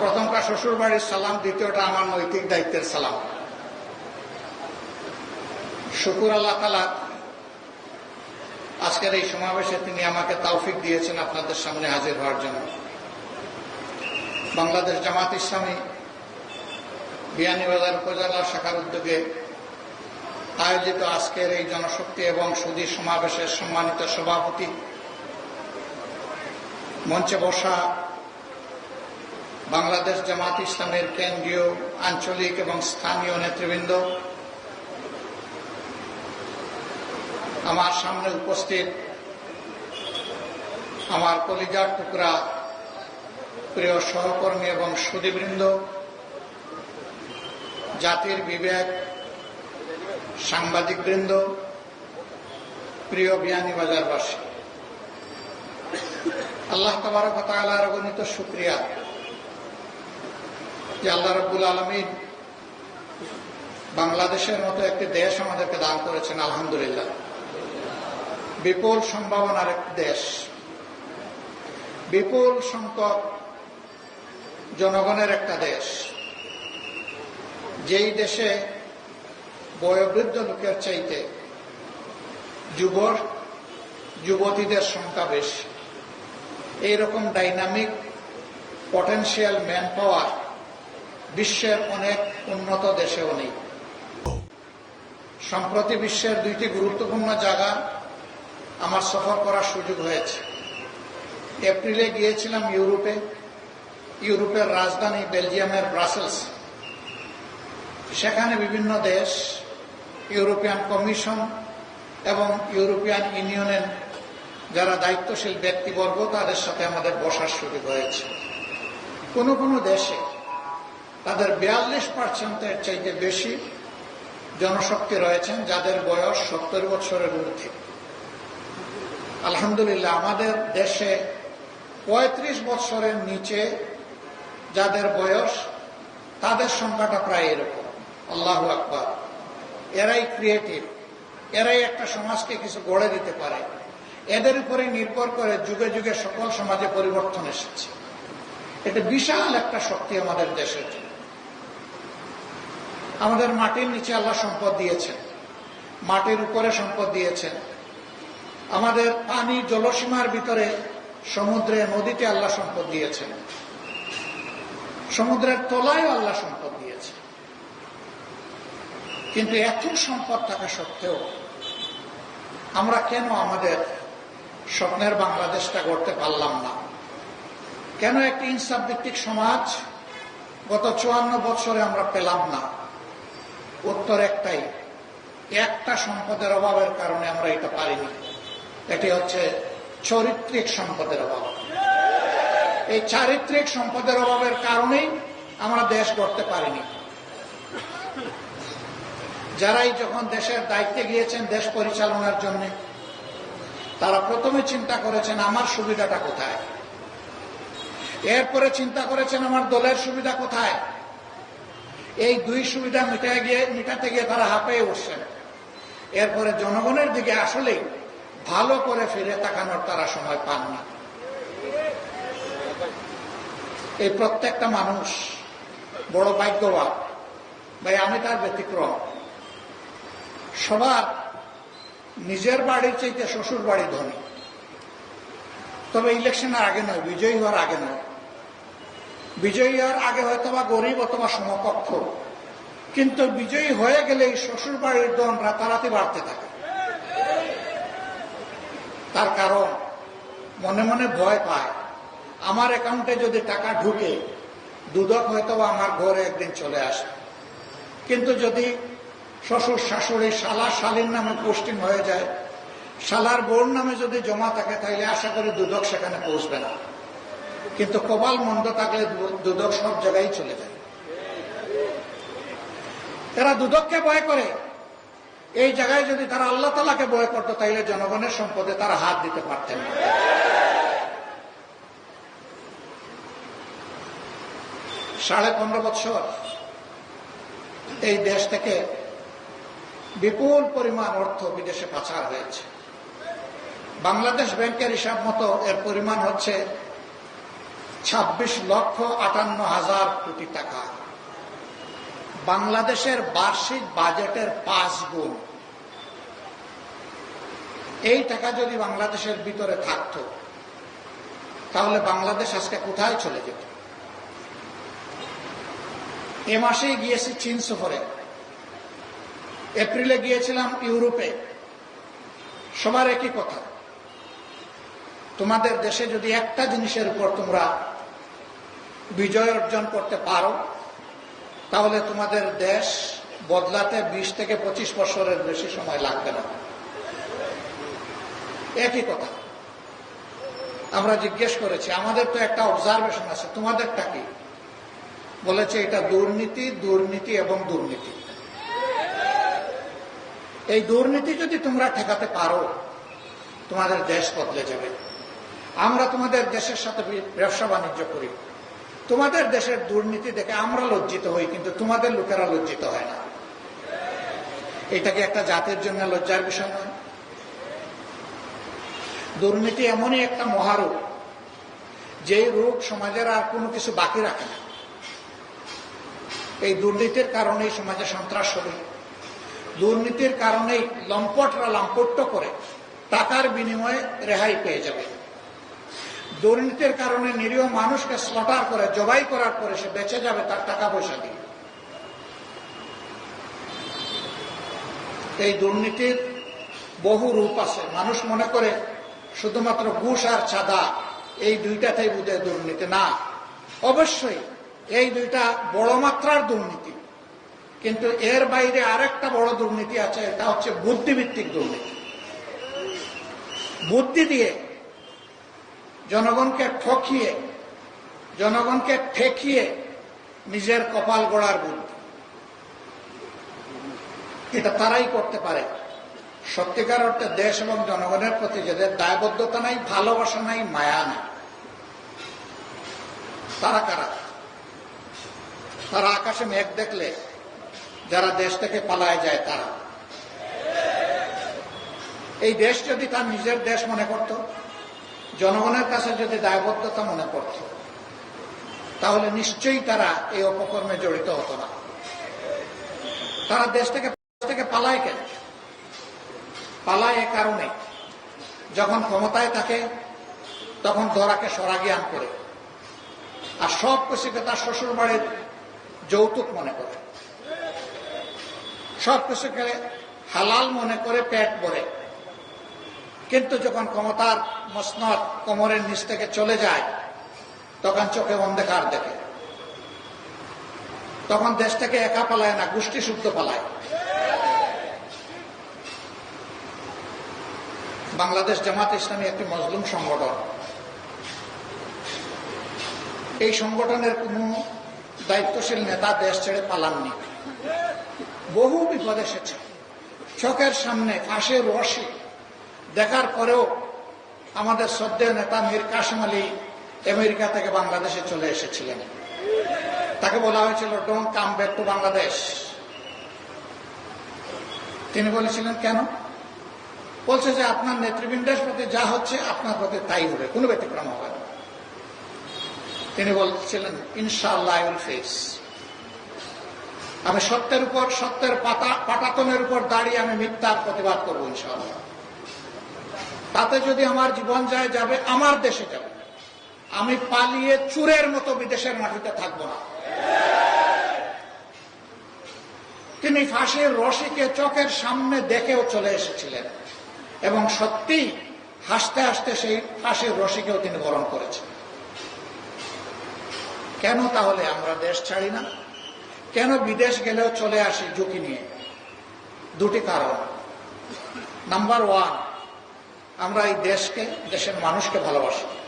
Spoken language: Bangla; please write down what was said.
প্রথমটা শ্বশুর বাড়ির সালাম, দ্বিতীয়টা আমার নৈতিক দায়িত্বের সালাম। শুকুর আল্লাহ তালা আজকের এই সমাবেশে তিনি আমাকে তৌফিক দিয়েছেন আপনাদের সামনে হাজির হওয়ার জন্য। বাংলাদেশ জামাত ইসলামী বিয়ানীবাজার উপজেলা শাখার উদ্যোগে আয়োজিত আজকের এই জনশক্তি এবং সুদী সমাবেশের সম্মানিত সভাপতি মঞ্চে বসা বাংলাদেশ জামাত ইসলামের কেন্দ্রীয় আঞ্চলিক এবং স্থানীয় নেতৃবৃন্দ, আমার সামনে উপস্থিত আমার কলিজার টুকরা প্রিয় সহকর্মী এবং সুদীবৃন্দ, জাতির বিবেক, সাংবাদিকবৃন্দ, প্রিয় বিয়ানীবাজারবাসী আল্লাহ তবরক তালার অগণিত সুক্রিয়া যে আল্লাহ রব্বুল আলমিন বাংলাদেশের মতো একটি দেশ আমাদেরকে দান করেছেন, আলহামদুলিল্লাহ। বিপুল সম্ভাবনার একটি দেশ। বিপুল সংখ্যক জনগণের একটা দেশ। যেই দেশে বয়োবৃদ্ধ লোকের চাইতে যুব যুবতীদের সংখ্যা বেশি। এইরকম ডাইনামিক পটেন্সিয়াল ম্যান পাওয়ার বিশ্বের অনেক উন্নত দেশেও নেই। সম্প্রতি বিশ্বের দুইটি গুরুত্বপূর্ণ জায়গা আমার সফর করার সুযোগ হয়েছে। এপ্রিলে গিয়েছিলাম ইউরোপে, ইউরোপের রাজধানী বেলজিয়ামের ব্রাসেলস। সেখানে বিভিন্ন দেশ, ইউরোপিয়ান কমিশন এবং ইউরোপিয়ান ইউনিয়নের যারা দায়িত্বশীল ব্যক্তিবর্গ, তাদের সাথে আমাদের বসার সুযোগ হয়েছে। কোন কোন দেশে তাদের বিয়াল্লিশ পার্সেন্টের চাইতে বেশি জনশক্তি রয়েছেন, যাদের বয়স সত্তর বছরের ঊর্ধ্বে। আলহামদুলিল্লাহ, আমাদের দেশে পঁয়ত্রিশ বছরের নিচে যাদের বয়স, তাদের সংখ্যাটা প্রায় এরকম। আল্লাহ আকবর। এরাই ক্রিয়েটিভ এরাই একটা সমাজকে কিছু গড়ে দিতে পারে। এদের উপরে নির্ভর করে যুগে যুগে সকল সমাজে পরিবর্তন এসেছে। এটা বিশাল একটা শক্তি আমাদের দেশের জন্য। আমাদের মাটির নিচে আল্লাহ সম্পদ দিয়েছেন। মাটির উপরে সম্পদ দিয়েছেন। আমাদের পানি জলসীমার ভিতরে, সমুদ্রে, নদীতে আল্লাহ সম্পদ দিয়েছেন। সমুদ্রের তলায় আল্লাহ সম্পদ দিয়েছে কিন্তু এত সম্পদ থাকা সত্ত্বেও আমরা কেন আমাদের স্বপ্নের বাংলাদেশটা গড়তে পারলাম না? কেন একটি ইনসাফ ভিত্তিক সমাজ গত চুয়ান্ন বছরে আমরা পেলাম না? উত্তর একটাই, একটা সম্পদের অভাবের কারণে আমরা এটা পারিনি। এটি হচ্ছে চরিত্রিক সম্পদের অভাব। এই চারিত্রিক সম্পদের অভাবের কারণেই আমরা দেশ গড়তে পারিনি। যারাই যখন দেশের দায়িত্বে গিয়েছেন দেশ পরিচালনার জন্য, তারা প্রথমে চিন্তা করেছেন, আমার সুবিধাটা কোথায়? এরপরে চিন্তা করেছেন, আমার দলের সুবিধা কোথায়? এই দুই সুবিধা মিটায় গিয়ে, মিটাতে গিয়ে তারা হাঁপিয়ে উঠছেন এরপরে জনগণের দিকে আসলেই ভালো করে ফিরে তাকানোর তারা সময় পান না। এই প্রত্যেকটা মানুষ বড় ভাগ্যবান। ভাই, আমি তার ব্যতিক্রম। সবার নিজের বাড়ির চাইতে শ্বশুর বাড়ি ধনী। তবে ইলেকশনের আগে নয়, বিজয়ী হওয়ার আগে নয়। বিজয়ী হওয়ার আগে হয়তো বা গরিব অথবা সমকক্ষ। কিন্তু বিজয়ী হয়ে গেলে এই শ্বশুর বাড়ির দন রাতারাতি বাড়তে থাকে। তার কারণ, মনে মনে ভয় পায়, আমার অ্যাকাউন্টে যদি টাকা ঢুকে, দুদক হয়তো আমার ঘরে একদিন চলে আসে। কিন্তু যদি শ্বশুর শাশুড়ি শালা শালীর নামে পোস্টিং হয়ে যায়, শালার বোর নামে যদি জমা থাকে তাহলে আশা করি দুদক সেখানে পৌঁছবে না। কিন্তু কপাল মন্দ থাকলে দুদক সব জায়গায় চলে যায়। এরা দুদককে ভয় করে। এই জায়গায় যদি তারা আল্লাহ তালাকে ভয় করতো, তাইলে জনগণের সম্পদে তারা হাত দিতে পারতেন সাড়ে পনেরো বছর এই দেশ থেকে বিপুল পরিমাণ অর্থ বিদেশে পাচার হয়েছে। বাংলাদেশ ব্যাংকের হিসাব মতো এর পরিমাণ হচ্ছে ছাব্বিশ লক্ষ আটান্ন হাজার কোটি টাকা। বাংলাদেশের বার্ষিক বাজেটের পাঁচ গুণ। এই টাকা যদি বাংলাদেশের ভিতরে থাকত, তাহলে বাংলাদেশ আজকে কোথায় চলে যেত? এ মাসেই গিয়েছি চীন সফরে। এপ্রিলে গিয়েছিলাম ইউরোপে। সবার একই কথা। তোমাদের দেশে যদি একটা জিনিসের উপর তোমরা বিজয় অর্জন করতে পারো, তাহলে তোমাদের দেশ বদলাতে বিশ থেকে পঁচিশ বছরের বেশি সময় লাগবে না। একই কথা। আমরা জিজ্ঞেস করেছি, আমাদের তো একটা অবজারভেশন আছে, তোমাদেরটা কি? বলেছে, এটা দুর্নীতি দুর্নীতি এবং দুর্নীতি। এই দুর্নীতি যদি তোমরা ঠেকাতে পারো, তোমাদের দেশ বদলে যাবে। আমরা তোমাদের দেশের সাথে ব্যবসা বাণিজ্য করি। তোমাদের দেশের দুর্নীতি দেখে আমরা লজ্জিত হই, কিন্তু তোমাদের লোকেরা লজ্জিত হয় না। এটা কি একটা জাতির জন্য লজ্জার বিষয় নয়? দুর্নীতি এমনই একটা মহারোগ, যেই রোগ সমাজের আর কোনো কিছু বাকি রাখে না। এই দুর্নীতির কারণেই সমাজে সন্ত্রাস হবে। দুর্নীতির কারণেই লম্পটরা লম্পট্য করে টাকার বিনিময়ে রেহাই পেয়ে যাবে। দুর্নীতির কারণে নিরীহ মানুষকে স্লটার করে, জবাই করার পরে সে বেঁচে যাবে তার টাকা পয়সা দিয়ে। এই দুর্নীতির বহু রূপ আছে। মানুষ মনে করে শুধুমাত্র ঘুষ আর চাঁদা, এই দুইটাতেই বুঝে দুর্নীতি। না, অবশ্যই এই দুইটা বড় মাত্রার দুর্নীতি। কিন্তু এর বাইরে আরেকটা বড় দুর্নীতি আছে, এটা হচ্ছে বুদ্ধিভিত্তিক দুর্নীতি। বুদ্ধি দিয়ে জনগণকে ঠকিয়ে, জনগণকে ঠেকিয়ে নিজের কপাল গড়ার বুদ্ধি। এটা তারাই করতে পারে। সত্যিকার অর্থে দেশ এবং জনগণের প্রতি যাদের দায়বদ্ধতা নাই, ভালোবাসা নাই, মায়া নাই, তারা কারা? তারা আকাশে মেঘ দেখলে যারা দেশ থেকে পালায় যায় তারা। এই দেশ যদি তার নিজের দেশ মনে করত জনগণের কাছে যদি দায়বদ্ধতা মনে করত, তাহলে নিশ্চয়ই তারা এই অপকর্মে জড়িত হতো না। তারা দেশ থেকে থেকে পালায় কেন? পালায় এ কারণে যখন ক্ষমতায় থাকে, তখন ধরাকে সরাগিয়ান করে। আর সব কিছুকে তার শ্বশুর বাড়ির যৌতুক মনে করে। সব কিছুকে হালাল মনে করে পেট ভরে। কিন্তু যখন ক্ষমতার মসনদ কোমরের নিচ থেকে চলে যায়, তখন চোখে অন্ধকার দেখে। তখন দেশ থেকে একা পালায় না, গোষ্ঠী শুদ্ধ পালায়। বাংলাদেশ জামাত ইসলামী একটি মজলুম সংগঠন। এই সংগঠনের কোন দায়িত্বশীল নেতা দেশ ছেড়ে পালাননি। বহু বিপদ এসেছে। চোখের সামনে, ফাঁসের রশি দেখার পরেও আমাদের শ্রদ্ধেয় নেতা মীর কাসিম আলী আমেরিকা থেকে বাংলাদেশে চলে এসেছিলেন। তাকে বলা হয়েছিল don't come back to Bangladesh তিনি বলেছিলেন, কেন? বলছে যে, আপনার নেতৃবৃন্দের প্রতি যা হচ্ছে, আপনার প্রতি তাই হবে, কোনো ব্যতিক্রম হবে না। তিনি বলছিলেন ইনশাআল্লাহ আই ফেস আমি সত্যের উপর, সত্যের পাতা, পাটাতনের উপর দাঁড়িয়ে আমি মিথ্যার প্রতিবাদ করব, ইনশাআল্লাহ। তাতে যদি আমার জীবন যায়, যাবে আমার দেশে যাবে। আমি পালিয়ে চুরের মতো বিদেশের মাটিতে থাকব না। তিনি ফাঁসির রশিকে চোখের সামনে দেখেও চলে এসেছিলেন এবং সত্যি হাসতে হাসতে সেই ফাঁসির রশিকেও তিনি বরণ করেছেন। কেন তাহলে আমরা দেশ ছাড়ি না? কেন বিদেশ গেলেও চলে আসি ঝুঁকি নিয়ে? দুটি কারণ। নাম্বার ওয়ান আমরা এই দেশকে দেশের মানুষকে ভালোবাসি।